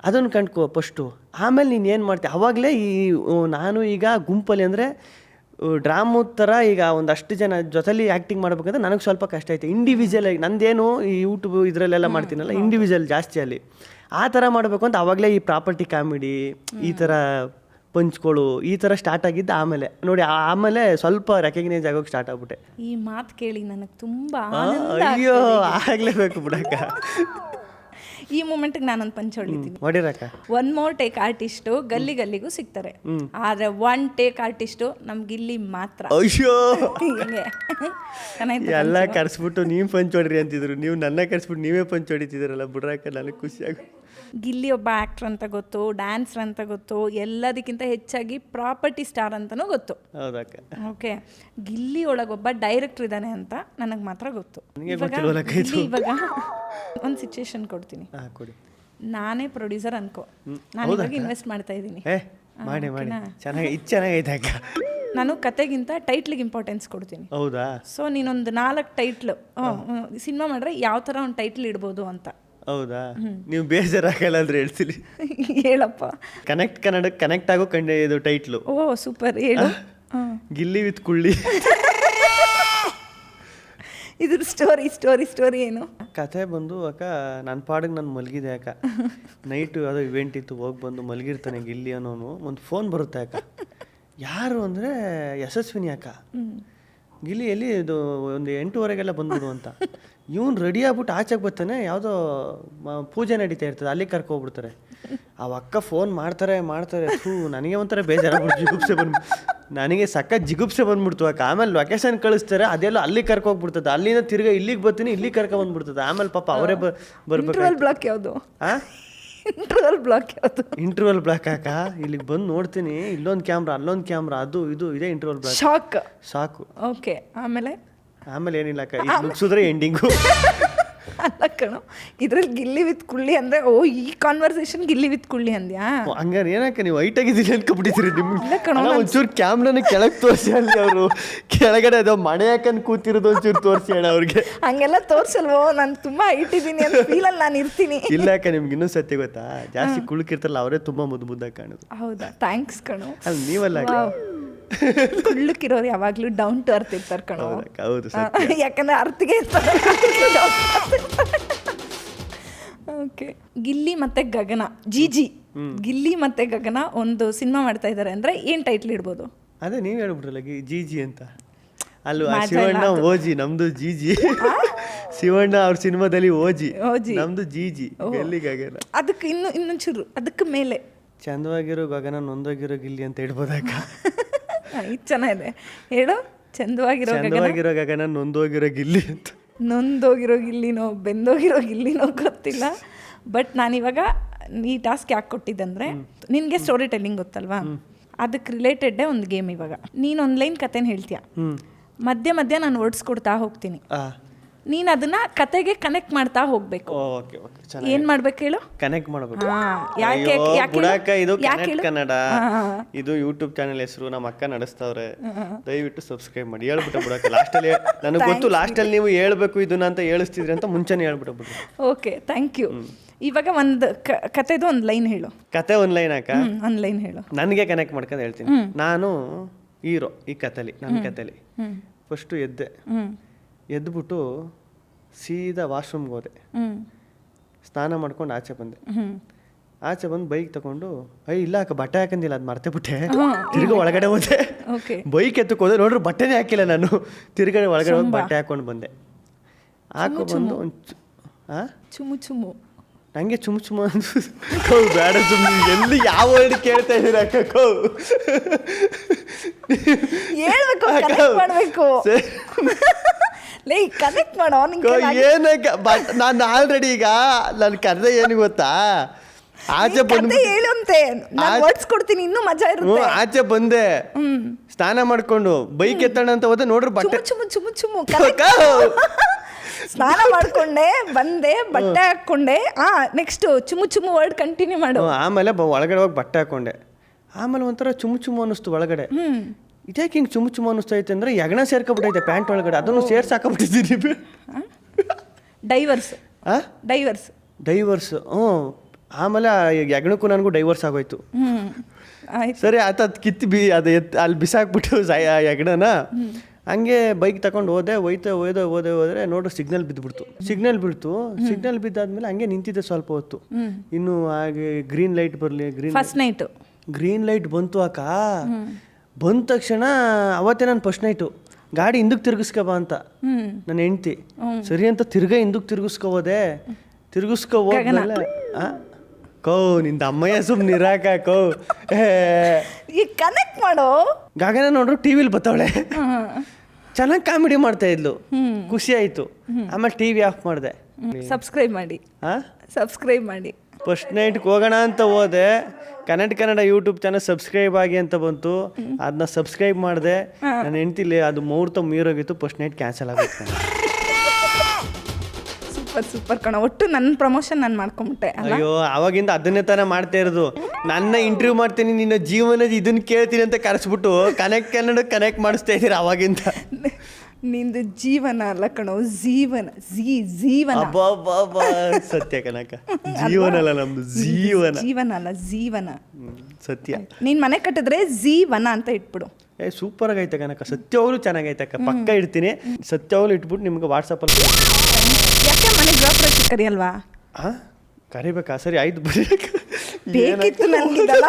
ಅದನ್ನು ಕಂಡ್ಕೋ ಫಸ್ಟು ಆಮೇಲೆ ನೀನು ಏನು ಮಾಡ್ತೀಯ ಅವಾಗಲೇ ಈ ನಾನು ಈಗ ಗುಂಪಲ್ಲಿ ಅಂದರೆ ಡ್ರಾಮು ಥರ ಈಗ ಒಂದಷ್ಟು ಜನ ಜೊತೆಲಿ ಆ್ಯಕ್ಟಿಂಗ್ ಮಾಡ್ಬೇಕಂದ್ರೆ ನನಗೆ ಸ್ವಲ್ಪ ಕಷ್ಟ ಆಯಿತು ಇಂಡಿವಿಜುವಲ್ ಆಗಿ ನಂದೇನು ಈ ಯೂಟ್ಯೂಬ್ ಇದರಲ್ಲೆಲ್ಲ ಮಾಡ್ತೀನಲ್ಲ ಇಂಡಿವಿಜುವಲ್ ಜಾಸ್ತಿ ಅಲ್ಲಿ. ಆ ಥರ ಮಾಡಬೇಕು ಅಂತ ಅವಾಗಲೇ ಈ ಪ್ರಾಪರ್ಟಿ ಕಾಮಿಡಿ ಈ ಥರ ಪಂಚ್ಕೊಳು ಈ ಥರ ಸ್ಟಾರ್ಟ್ ಆಗಿದ್ದು ಆಮೇಲೆ. ನೋಡಿ ಆಮೇಲೆ ಸ್ವಲ್ಪ ರೆಕಗ್ನೈಸ್ ಆಗೋಕೆ ಸ್ಟಾರ್ಟ್ ಆಗ್ಬಿಟ್ಟೆ. ಈ ಮಾತು ಕೇಳಿ ನನಗೆ ತುಂಬ ಅಯ್ಯೋ ಆಗಲೇಬೇಕು ಬಿಡಕ್ಕ. ಈ ಮೂಮೆಂಟ್ಗೆ ನಾನೊಂದು ಪಂಚ್ ಹೊಡಿತೀನಿ. ಹೊಡಿರಕ್ಕ? ಒನ್ ಮೋರ್ ಟೇಕ್ ಆರ್ಟಿಸ್ಟು ಗಲ್ಲಿ ಗಲ್ಲಿಗೂ ಸಿಗ್ತಾರೆ. ಆದ್ರೆ ಒನ್ ಟೇಕ್ ಆರ್ಟಿಸ್ಟು ನಮ್ಗೆ ಇಲ್ಲಿ ಮಾತ್ರ. ಅಯ್ಯೋ! ಹಿಂಗೆ. ಎಲ್ಲ ಕರ್ಸ್ಬಿಟ್ಟು ನೀವು ಪಂಚ್ ಹೊಡ್ರಿ ಅಂತಿದ್ರು. ನೀವು ನನ್ನ ಕರ್ಸ್ಬಿಟ್ಟು ನೀವೇ ಪಂಚ್ ಹೊಡಿತಿದ್ದೀರಲ್ಲ ಬಿಡ್ರಕ್ಕ ನನಗೆ ಖುಷಿಯಾಗ ಗಿಲ್ಲಿ ಒಬ್ಬ ಆಕ್ಟರ್ ಅಂತ ಗೊತ್ತು ಡ್ಯಾನ್ಸರ್ ಅಂತ ಗೊತ್ತು ಎಲ್ಲದಕ್ಕಿಂತ ಹೆಚ್ಚಾಗಿ ಪ್ರಾಪರ್ಟಿ ಸ್ಟಾರ್ ಅಂತಲೂ ಗೊತ್ತು. ಓಕೆ ಗಿಲ್ಲಿ ಒಳಗೊಬ್ಬ ಡೈರೆಕ್ಟರ್ ಇದ್ದಾನೆ ಅಂತ ನನಗೆ ಮಾತ್ರ ಗೊತ್ತು. ಇವಾಗ. ಒಂದು ಸಿಚುವೇಶನ್ ಕೊಡ್ತೀನಿ. ನಾನೇ ಪ್ರೊಡ್ಯೂಸರ್ ಅನ್ಕೋ. ನಾನು ಇವಾಗ ಇನ್ವೆಸ್ಟ್ ಮಾಡ್ತಾ ಇದ್ದೀನಿ. ನಾನು ಕತೆಗಿಂತ ಟೈಟ್ಲಿಗೆ ಇಂಪಾರ್ಟೆನ್ಸ್ ಕೊಡ್ತೀನಿ. ಹೌದಾ? ಸೊ ನೀನೊಂದು ನಾಲ್ಕು ಟೈಟ್ಲ್ ಸಿನಿಮಾ ಮಾಡಿದ್ರೆ ಯಾವ ಥರ ಒಂದು ಟೈಟ್ಲ್ ಇಡ್ಬೋದು ಅಂತ. ಹೌದಾ? ನೀವು ಬೇಜಾರಾಗಲ್ಲ ಅಂದ್ರೆ ಹೇಳ್ತೀನಿ. ಹೇಳಪ್ಪ. ಕನೆಕ್ಟ್ ಕನ್ನಡ ಕನೆಕ್ಟ್ ಆಗೋ ಕಂಡೆ ಇದು ಟೈಟ್ಲು ಓ ಸೂಪರ್ ಹೇಳು. ಗಿಲ್ಲಿ ವಿತ್ ಕುಳ್ಳಿ. ಇದ್ರ ಸ್ಟೋರಿ ಸ್ಟೋರಿ ಸ್ಟೋರಿ ಏನು? ಕತೆ ಬಂದು ಅಕ್ಕ ನನ್ನ ಪಾಡಿಗೆ ನಾನು ಮಲಗಿದೆ ಅಕ್ಕ. ನೈಟು ಯಾವುದೋ ಇವೆಂಟ್ ಇತ್ತು ಹೋಗಿ ಬಂದು ಮಲಗಿರ್ತಾನೆ ಗಿಲ್ಲಿ ಅನ್ನೋನು. ಒಂದು ಫೋನ್ ಬರುತ್ತೆ ಅಕ್ಕ. ಯಾರು ಅಂದರೆ ಯಶಸ್ವಿನಿ ಅಕ್ಕ. ಗಿಲ್ಲಿ ಎಲ್ಲಿ ಇದು ಒಂದು ಎಂಟೂವರೆಗೆಲ್ಲ ಬಂದ್ಬಿಡು ಅಂತ. ಇವನು ರೆಡಿ ಆಗ್ಬಿಟ್ಟು ಆಚೆಗೆ ಬರ್ತಾನೆ ಯಾವುದೋ ಪೂಜೆ ನಡೀತಾ ಇರ್ತದೆ ಅಲ್ಲಿ ಕರ್ಕೋಗ್ಬಿಡ್ತಾರೆ ಅವ ಅಕ್ಕ ಫೋನ್ ಮಾಡ್ತಾರೆ ಮಾಡ್ತಾರೆ ಥೂ ನನಗೆ ಒಂಥರ ಬೇಜಾರಾಗ್ಬಿಟ್ಟು ಜಿಗುಪ್ಸೆ ಬಂದು ನನಗೆ ಸಕ್ಕ ಜಿಗುಪ್ಸೆ ಬಂದ್ಬಿಡ್ತು ಅಕ್ಕ ಆಮೇಲೆ ಲೊಕೇಶನ್ ಕಳಿಸ್ತಾರೆ ಅದೆಲ್ಲ ಅಲ್ಲಿ ಕರ್ಕೋಗ್ಬಿಡ್ತದೆ ಅಲ್ಲಿಂದ ತಿರ್ಗಾ ಇಲ್ಲಿಗೆ ಬರ್ತೀನಿ ಇಲ್ಲಿಗೆ ಕರ್ಕೊ ಬಂದ್ಬಿಡ್ತದೆ ಆಮೇಲೆ ಪಾಪ ಅವರೇ ಬರ್ಬೇಕು ಇಂಟರ್ವಲ್ ಬ್ಲಾಕ್ ಯಾವುದು? ಇಂಟರ್ವಲ್ ಬ್ಲಾಕ್ ಯಾವುದು? ಇಂಟರ್ವಲ್ ಬ್ಲಾಕ್ ಅಕ್ಕ ಇಲ್ಲಿಗೆ ಬಂದು ನೋಡ್ತೀನಿ ಇಲ್ಲೊಂದು ಕ್ಯಾಮ್ರಾ ಅಲ್ಲೊಂದು ಕ್ಯಾಮ್ರಾ ಅದು ಇದು ಇದೇ ಇಂಟರ್ವಲ್ ಬ್ಲಾಕ್ ಶಾಕ್ ಸಾಕು ಓಕೆ ಆಮೇಲೆ? ಆಮೇಲೆ ಏನಿಲ್ಲ ಅಕ್ಕ ಇದು ಮುಗಿಸಿದ್ರೆ ಎಂಡಿಂಗು ಅಲ್ಲ ಕಣೋ ಇದ್ರಲ್ಲಿ ಗಿಲ್ಲಿ ವಿತ್ ಕುಳ್ಳಿ ಅಂದ್ರೆ ಓ ಈ ಕಾನ್ವರ್ಸೇಷನ್ ಗಿಲ್ಲಿ ವಿತ್ ಕುಳ್ಳಿ ಅಂದ್ಯಾ? ಹಂಗಾರೆ ಏನಕ್ಕ ನೀವು ಹೈಟ್ ಆಗಿದ್ದೀರಿ ಅನ್ಕೊಬಿಟ್ಟಿದ್ದೀರಿ ನಿಮ್ಗೆ ಕಣೋ, ಅಲ್ಲ, ಒಂಚೂರು ಕ್ಯಾಮ್ರಾನ ಕೆಳಗೆ ತೋರಿಸಿ ಅಲ್ಲಿ ಅವರು. ಕೆಳಗಡೆ ಅದೋ ಮಣೆ ಹಾಕಂದು ಕೂತಿರೋದು ಒಂಚೂರು ತೋರಿಸಿ ಅಣ್ಣ ಅವ್ರಿಗೆ. ಹಂಗೆಲ್ಲ ತೋರ್ಸಲ್ವೋ? ನಾನು ತುಂಬಾ ಹೈಟ್ ಇದ್ದೀನಿ ಅಂತ ಫೀಲಲ್ಲಿ ನಾನು ಇರ್ತೀನಿ. ಇಲ್ಲ ಅಕ್ಕ ನಿಮ್ಗೆ ಇನ್ನೂ ಸತ್ಯ ಗೊತ್ತಾ? ಜಾಸ್ತಿ ಕುಳುಕಿರ್ತಾರಲ್ಲ ಅವರೇ ತುಂಬಾ ಮುದ್ದು ಮುದ್ದಾಗಿ ಕಾಣೋದು. ಹೌದಾ? ಥ್ಯಾಂಕ್ಸ್ ಕಣೋ. ಅಲ್ಲಿ ನೀವಲ್ಲ ಅಕ್ಕ. ಕುಳ್ಳಕ್ಕಿರೋರು ಯಾವಾಗ್ಲೂ ಡೌನ್ ಟು ಅರ್ತ್ ಇರ್ತಾರೆ ಕಣೋ. ಹೌದು ಯಾಕಂದ್ರೆ ಅರ್ತಿಗೆ ಇರ್ತಾರೆ. ಓಕೆ ಗಿಲ್ಲಿ ಮತ್ತೆ ಗಗನ ಜಿ ಜಿ ಗಿಲ್ಲಿ ಮತ್ತೆ ಗಗನ ಒಂದು ಸಿನಿಮಾ ಮಾಡ್ತಾ ಇದ್ದಾರೆ ಅಂದ್ರೆ ಏನ್ ಟೈಟ್ಲ್ ಇಡ್ಬೋದು? ಅದೇ ನೀವು ಹೇಳ್ಬಿಟ್ರಲ್ಲ ಗಿ- ಜಿ ಜಿ ಅಂತ ಅಲ್ಲೂ ಶಿವಣ್ಣ ಓಜಿ ನಮ್ದು ಜಿ ಜಿ ಶಿವಣ್ಣ ಅವ್ರ ಸಿನಿಮಾದಲ್ಲಿ ಓಜಿ. ಓಜಿ. ನಮ್ದು ಜಿ ಜಿ ಗಗನ. ಅದಕ್ಕೆ ಇನ್ನು ಇನ್ನೊಂಚೂರು ಅದಕ್ಕೆ ಮೇಲೆ. ಚಂದವಾಗಿರೋ ಗಗನ ನೊಂದೋಗಿರೋ ಗಿಲ್ಲಿ ಅಂತ ಇಡ್ಬೋದಕ್ಕ ಇದು ಚೆನ್ನಾಗಿದೆ. ಹೇಳು? ಚಂದವಾಗಿರೋ ಚಂದವಾಗಿರೋ ಗಗನ ನೊಂದೋಗಿರೋ ಗಿಲ್ಲಿ ಅಂತ. ನೊಂದೋಗಿರೋ ಗಿಲ್ಲಿನೋ ಬೆಂದೋಗಿರೋ ಗಿಲ್ಲಿನೋ ಗೊತ್ತಿಲ್ಲ. ಬಟ್ ನಾನಿವಾಗ ಈ ಟಾಸ್ಕ್ ಯಾಕೆ ಕೊಟ್ಟಿದ್ದೆ ಅಂದರೆ ನಿನಗೆ ಸ್ಟೋರಿ ಟೆಲ್ಲಿಂಗ್ ಗೊತ್ತಲ್ವಾ? ಅದಕ್ಕೆ ರಿಲೇಟೆಡ್ ಒಂದು ಗೇಮ್ ಇವಾಗ. ನೀನು ಆನ್ಲೈನ್ ಲೈನ್ ಕತೆನ ಹೇಳ್ತೀಯ ಮಧ್ಯ ಮಧ್ಯ ನಾನು ಓಡಿಸ್ಕೊಡ್ತಾ ಹೋಗ್ತೀನಿ. ನೀನು ಅದನ್ನ ಕತೆಗೆ ಕನೆಕ್ಟ್ ಮಾಡ್ತಾ ಹೋಗ್ಬೇಕು. ಓಕೆ ಓಕೆ ಚೆನ್ನಾಗಿ ಏನ್ ಮಾಡ್ಬೇಕು ಹೇಳು? ಕನೆಕ್ಟ್ ಮಾಡಬೇಕು. ಹಾ, ಯಾಕೆ ಅಯ್ಯೋ, ಯಾಕೆ ಬುಡಕ್ಕ ಇದು ಯಾಕೆ ಕನೆಕ್ಟ್ ಹೇಳು? ಕನ್ನಡ ಇದು ಯೂಟ್ಯೂಬ್ ಚಾನೆಲ್ ಹೆಸರು ನಮ್ಮ ಅಕ್ಕ ನಡೆಸ್ತವ್ರೆ. ದಯವಿಟ್ಟು ಸಬ್ಸ್ಕ್ರೈಬ್ ಮಾಡಿ. ಹೇಳ್ಬಿಟ್ಟು ಬುಡಾಕ ಲಾಸ್ಟಲ್ಲಿ ನನಗೆ ಗೊತ್ತು ಲಾಸ್ಟಲ್ಲಿ ನೀವು ಹೇಳ್ಬೇಕು ಇದನ್ನ ಅಂತ ಹೇಳಿಸ್ತಿದ್ರಿ ಅಂತ ಮುಂಚೆನೇ ಹೇಳ್ಬಿಟ್ಟು ಬಿಡ್ರಿ ಓಕೆ ಥ್ಯಾಂಕ್ ಯು ಇವಾಗ ಒಂದು ಕತೆದು ಒಂದು ಲೈನ್ ಹೇಳು. ಕತೆ ಒಂದು ಲೈನ್ ಹಾಕ ಹ್ಮ್ ಒಂದು ಲೈನ್ ಹೇಳು. ನನಗೆ ಕನೆಕ್ಟ್ ಮಾಡ್ಕೊಂಡು ಹೇಳ್ತೀನಿ. ನಾನು ಹೀರೋ ಈ ಕತೆಲಿ ನನ್ನ ಕತೆಲಿ ಫಸ್ಟು ಎದ್ದೆ. ಹ್ಮ್. ಎದ್ಬಿಟ್ಟು ಸೀದಾ ವಾಶ್ರೂಮ್ಗೆ ಹೋದೆ. ಸ್ನಾನ ಮಾಡ್ಕೊಂಡು ಆಚೆ ಬಂದೆ. ಆಚೆ ಬಂದು ಬೈಕ್ ತಗೊಂಡು ಅಯ್ಯ ಇಲ್ಲ ಅಕ್ಕ ಬಟ್ಟೆ ಹಾಕಂದಿಲ್ಲ ಅದು ಮರ್ತೆ ಬಿಟ್ಟೆ. ತಿರ್ಗ ಒಳಗಡೆ ಹೋದೆ. ಬೈಕ್ ಎತ್ತಕ್ಕೆ ಹೋದೆ. ನೋಡ್ರಿ ಬಟ್ಟೆನೇ ಹಾಕಿಲ್ಲ ನಾನು. ತಿರ್ಗಡೆ ಒಳಗಡೆ ಹೋಗಿ ಬಟ್ಟೆ ಹಾಕೊಂಡು ಬಂದೆ. ಹಾಕೊ ಬಂದು ಒಂದು ಆ? ಚುಮು ಚುಮು ನಂಗೆ ಚುಮ್ ಚುಮ ಕೋ ಬೇಡ ಸುಮ್ಮನೆ ಎಲ್ಲಿ ಯಾವ ವರ್ಡ್ ಕೇಳ್ತಾ ಇದ್ದೀರ ಅಕ್ಕ ಕೋ? ಹೇಳ್ಬೇಕು ಅಕ್ಕ, ಮಾಡ್ಬೇಕು. ಸರಿ. ಲೇ ಕನೆಕ್ಟ್ ಮಾಡೋ ಏನಕ್ಕ ಬಟ್ ನಾನು ಆಲ್ರೆಡಿ ಈಗ ನನ್ನ ಕರೆದ ಏನು ಗೊತ್ತಾ? ಆಚೆ ಬಂದೆ ಹೇಳಂತೆ. ವರ್ಡ್ಸ್ ಕೊಡ್ತೀನಿ ಇನ್ನೂ ಮಜಾ ಇರುತ್ತೆ. ಆಚೆ ಬಂದೆ. ಸ್ನಾನ ಮಾಡ್ಕೊಂಡು ಬೈಕ್ ಎತ್ತಣ ಅಂತ ಹೋದೆ ನೋಡ್ರಿ ಬಟ್ಟೆ ಚುಮು ಚುಮು ಚುಮು ಸ್ನಾನ ಮಾಡ್ಕೊಂಡೆ ಬಂದೆ ಬಟ್ಟೆ ಹಾಕೊಂಡೆ. ಆ ನೆಕ್ಸ್ಟ್ ಚುಮು ಚುಮು ವರ್ಡ್ ಕಂಟಿನ್ಯೂ ಮಾಡು. ಆಮೇಲೆ ಬ- ಒಳಗಡೆ ಹೋಗಿ ಬಟ್ಟೆ ಹಾಕೊಂಡೆ. ಆಮೇಲೆ ಒಂಥರ ಚುಮು ಚುಮು ಅನ್ನಿಸ್ತು ಒಳಗಡೆ. ಇದ್ಯಾಕೆ ಹಿಂಗೆ ಚುಮು ಚುಮು ಅನ್ನಿಸ್ತೈತೆ ಅಂದರೆ ಯಗಣ ಸೇರ್ಕೊಬಿಟ್ಟೈತೆ ಪ್ಯಾಂಟ್ ಒಳಗಡೆ. ಅದನ್ನು ಸೇರ್ಸಿ ಹಾಕೊಬಿಟ್ಟಿದ್ದೀನಿ. ಡೈವರ್ಸ್. ಆ? ಡೈವರ್ಸ್. ಡೈವರ್ಸ್. ಹ್ಞೂ. ಆಮೇಲೆ ಆ ಯಗಣಕ್ಕೂ ನನಗೂ ಡೈವರ್ಸ್ ಆಗೋಯ್ತು. ಆಯ್ತು. ಸರಿ ಆತ ಅದು ಕಿತ್ತು ಬಿ ಅದು ಎತ್ ಅಲ್ಲಿ ಬಿಸಾಕ್ಬಿಟ್ಟು ಸಾಯ ಹಂಗೆ ಬೈಕ್ ತಗೊಂಡು ಹೋದೆ ಒಯ್ತೆ ಒಯ್ದೆ ಹೋದೆ ಹೋದ್ರೆ ನೋಡು ಸಿಗ್ನಲ್ ಬಿದ್ದುಬಿಡ್ತು ಸಿಗ್ನಲ್ ಬಿಡ್ತು. ಸಿಗ್ನಲ್ ಬಿದ್ದಾದ್ಮೇಲೆ ಹಂಗೆ ನಿಂತಿದ್ದೆ ಸ್ವಲ್ಪ ಹೊತ್ತು. ಇನ್ನು ಹಾಗೆ ಗ್ರೀನ್ ಲೈಟ್ ಬರಲಿ green first night green light ಬಂತು ಅಕ್ಕ ಬಂದ ತಕ್ಷಣ ಅವತ್ತೇ ನಾನು ಫಸ್ಟ್ ನೈಟು ಗಾಡಿ ಹಿಂದಕ್ಕೆ ತಿರುಗಿಸ್ಕೋಬ ಬಾ ಅಂತ. ನನ್ನ ಹೆಂಡ್ತಿ ಸರಿ ಅಂತ ತಿರ್ಗಾ ಹಿಂದಕ್ಕೆ ತಿರುಗಿಸ್ಕೋಬೋದೆ ತಿರುಗಿಸ್ಕೋಬೋದಲ್ಲ ಕೌ ಹೋದ್ಮೇಲೆ ಆ? ಕೋ ನಿಂದ ಅಮ್ಮಯ್ಯ ಸುಮ್ ನಿರಾಕ ಕೌ. ಈ ಈಗ ಕನೆಕ್ಟ್ ಮಾಡೋ. ಗಗನ ನೋಡ್ರು ಟಿ ವಿಲಿ ಬತ್ತವಳೆ. ಚೆನ್ನಾಗಿ ಕಾಮಿಡಿ ಮಾಡ್ತಾ ಇದ್ಲು. ಖುಷಿ ಆಯ್ತು. ಆಮೇಲೆ ಟಿ ವಿ ಆಫ್ ಮಾಡಿದೆ. ಸಬ್ಸ್ಕ್ರೈಬ್ ಮಾಡಿ. ಸಬ್ಸ್ಕ್ರೈಬ್ ಮಾಡಿ. ಫಸ್ಟ್ ನೈಟ್ಗೆ ಹೋಗೋಣ ಅಂತ ಹೋದೆ. Kannada Kannada YouTube channel subscribe ಆಗಿ ಅಂತ ಬಂತು. ಅದನ್ನ ಸಬ್ಸ್ಕ್ರೈಬ್ ಮಾಡಿದೆ. ನನ್ನ ಹೆಂಡ್ತಿಲಿ ಅದು ಮುಹೂರ್ತ ಮೀರೋಗಿತ್ತು. ಫಸ್ಟ್ ನೈಟ್ ಕ್ಯಾನ್ಸಲ್ ಆಗುತ್ತೆ. ಸೂಪರ್ ಸೂಪರ್ ಕಣ. ಒಟ್ಟು ನನ್ನ ಪ್ರಮೋಷನ್ ನಾನು ಮಾಡ್ಕೊಂಬಿಟ್ಟೆ ಅಲ್ಲ? ಅಯ್ಯೋ ಅವಾಗಿಂದ ಅದನ್ನೇ ತಾನೇ ಮಾಡ್ತಾ ಇರೋದು. ನನ್ನ ಇಂಟರ್ವ್ಯೂ ಮಾಡ್ತೀನಿ ನಿನ್ನ ಜೀವನದ ಇದನ್ನ ಕೇಳ್ತೀನಿ ಅಂತ ಕರೆಸ್ಬಿಟ್ಟು ಕನೆಕ್ಟ್ ಕನ್ನಡ ಕನೆಕ್ಟ್ ಮಾಡಿಸ್ತಾ ಇದ್ದೀರಾ ಅವಾಗಿಂದ? ನಿಂದು ಜೀವನ ಅಲ್ಲ ಕಣೋ ಜೀವನ ಜೀ ಜೀವನ. ಅಬ್ಬಬ್ಬಬ್ಬ. ಸತ್ಯ ಕನಕ. ಜೀವನ ಅಲ್ಲ ನಮ್ದು ಜೀವನ. ಜೀವನ ಅಲ್ಲ ಜೀವನ. ಹ್ಮ್, ಸತ್ಯ. ನೀನ್ ಮನೆ ಕಟ್ಟಿದ್ರೆ ಜೀವನ ಅಂತ ಇಟ್ಬಿಡು. ಏ ಸೂಪರ್ ಆಗೈತೆ ಕನಕ. ಸತ್ಯವಾಗ್ಲೂ ಚೆನ್ನಾಗೈತೆ ಅಕ್ಕ. ಪಕ್ಕ ಇಡ್ತೀನಿ. ಸತ್ಯವಾಗ್ಲೂ ಇಟ್ಬಿಟ್ಟು ನಿಮ್ಗೆ ವಾಟ್ಸಪ್ಪಲ್ಲಿ ಯಾಕೆ ಮನೆ ಗೃಹ ಕರಿ ಕರಿಯಲ್ವಾ? ಆ? ಕರಿಬೇಕಾ? ಸರಿ ಆಯ್ತು ಬರೀ ಬೇಕಿತ್ತು ನನಗಿದೆಲ್ಲ.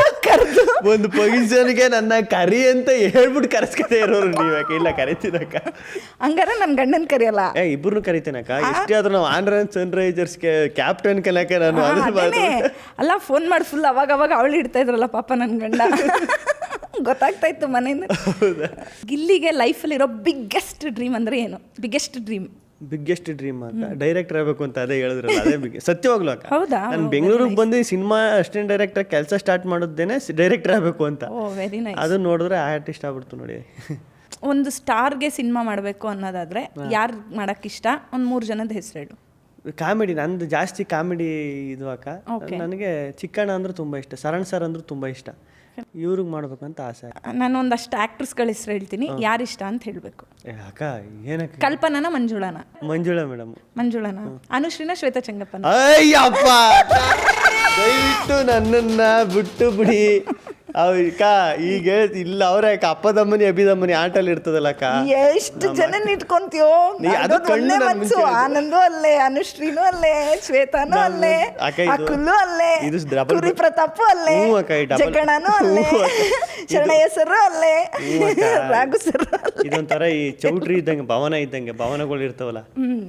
ಒಂದು ಪೊಸಿಷನ್ಗೆ ನನ್ನ ಕರಿ ಅಂತ ಹೇಳ್ಬಿಟ್ಟು ಕರೆಸ್ಕತೆ ಇರೋರು ನೀವ್ಯಾಕೆ ಇಲ್ಲ ಕರಿತೀನಕ್ಕ. ಹಂಗಾರ ನನ್ನ ಗಂಡನ ಕರಿಯಲ್ಲ. ಏ ಇಬ್ಬರನ್ನು ಕರಿತೀನಕ್ಕ. ಎಷ್ಟೇ ಆದ್ರೂ ನಾವು ಆಂಧ್ರ ಸನ್ ರೈಸರ್ಸ್ಗೆ ಕ್ಯಾಪ್ಟನ್ ಕಲಕ್ಕೆ ನಾನು ಹಾ, ಅದ್ರ ಅದೇನೆ. ಅಲ್ಲ ಫೋನ್ ಮಾಡಿ ಫುಲ್ ಅವಾಗ ಅವಾಗ ಅವಳು ಇಡ್ತಾ ಇದ್ರಲ್ಲ ಪಾಪ ನನ್ನ ಗಂಡ. ಗೊತ್ತಾಗ್ತಾ ಇತ್ತು ಮನೆಯಿಂದ. ಗಿಲ್ಲಿಗೆ ಲೈಫಲ್ಲಿರೋ ಬಿಗ್ಗೆಸ್ಟ್ ಡ್ರೀಮ್ ಅಂದ್ರೆ ಏನು? ಬಿಗ್ಗೆಸ್ಟ್ ಡ್ರೀಮ್ ಬಿಗ್ಗೆಸ್ಟ್ ಡ್ರೀಮ್ ಅಂತ. ಡೈರೆಕ್ಟರ್ ಆಗಬೇಕು ಅಂತ ಅದೇ ಹೇಳಿದ್ರಲ್ಲ ಅದೇ ಬಿಗ್ ಸತ್ಯವಾಗ್ಲೂ ಅಕ್ಕ. ಹೌದಾ? ನಾನು ಬೆಂಗಳೂರಿಗೆ ಬಂದು ಸಿನಿಮಾ ಅಸಿಸ್ಟೆಂಟ್ ಡೈರೆಕ್ಟರ್ ಕೆಲಸ ಸ್ಟಾರ್ಟ್ ಮಾಡೋದೇನೆ ಡೈರೆಕ್ಟರ್ ಆಗಬೇಕು ಅಂತ. ಓ ವೆರಿ ನೈಸ್ ಅದು ನೋಡಿದ್ರೆ ಆರ್ಟಿಸ್ಟ್ ಆಗ್ಬಿಡ್ತು ನೋಡಿ. ಒಂದು ಸ್ಟಾರ್ಗೆ ಸಿನಿಮಾ ಮಾಡಬೇಕು ಅನ್ನೋದಾದ್ರೆ ಯಾರು ಮಾಡಕ್ ಇಷ್ಟ? ಒಂದು ಮೂರು ಜನದ ಹೆಸರು ಹೇಳು ಕಾಮಿಡಿ ನಂದು ಜಾಸ್ತಿ ಕಾಮಿಡಿ ಇದು ಅಕ್ಕ. ನನಗೆ ಚಿಕ್ಕಣ್ಣ ಅಂದ್ರೆ ತುಂಬಾ ಇಷ್ಟ ಸರಣ್ ಸರ್ ಅಂದ್ರೆ ತುಂಬಾ ಇಷ್ಟ. ಇವ್ರಿಗೆ ಮಾಡ್ಬೇಕಂತ ಆಸೆ. ನಾನು ಒಂದಷ್ಟು ಆಕ್ಟರ್ಸ್ಗಳ ಹೆಸರು ಹೇಳ್ತೀನಿ. ಯಾರು ಇಷ್ಟ ಅಂತ ಹೇಳಬೇಕು. ಏ ಅಕ್ಕ ಏನಕ್ಕೆ? ಕಲ್ಪನನ ಮಂಜುಳನ. ಮಂಜುಳಾ ಮೇಡಮ್. ಮಂಜುಳನ. ಅನುಶ್ರೀನ ಶ್ವೇತಾ ಚಂಗಪ್ಪನ ಅಯ್ಯಪ್ಪ! ದಯವಿಟ್ಟು ನನ್ನನ್ನ ಬಿಟ್ಟು ಬಿಡಿ. ಅಕ್ಕ ಈಗ ಇಲ್ಲ ಅವ್ರೆ ಅಕ್ಕ ಅಪ್ಪದಮ್ಮನಿ ಅಭಿದಮ್ಮನಿ ಆಟಲ್ಲಿ ಇರ್ತದಲ್ಲ ಅಕ್ಕ? ಎಷ್ಟು ಜನ ಇಟ್ಕೊಂತೀಯೋ ಮನ್ಸು ಆನಂದು ಅಲ್ಲೇ ಅನುಶ್ರೀನು ಅಲ್ಲೇ ಶ್ವೇತಾನು ಅಲ್ಲೇ ಅಕುಲ್ಲು ಅಲ್ಲೇ ಇದು ಕುರಿ ಪ್ರತಾಪು ಅಲ್ಲೇ ಜಗಣನು ಅಲ್ಲೇ. ಶರಣಯ್ಯ ಸರ್ ಅಲ್ಲೇ ರಾಘು ಸರ್ ಇದೊಂಥರ ಈ ಚೌಟ್ರಿ ಇದ್ದಂಗೆ ಭವನ ಇದ್ದಂಗೆ ಭವನಗಳು ಇರ್ತಾವಲ್ಲ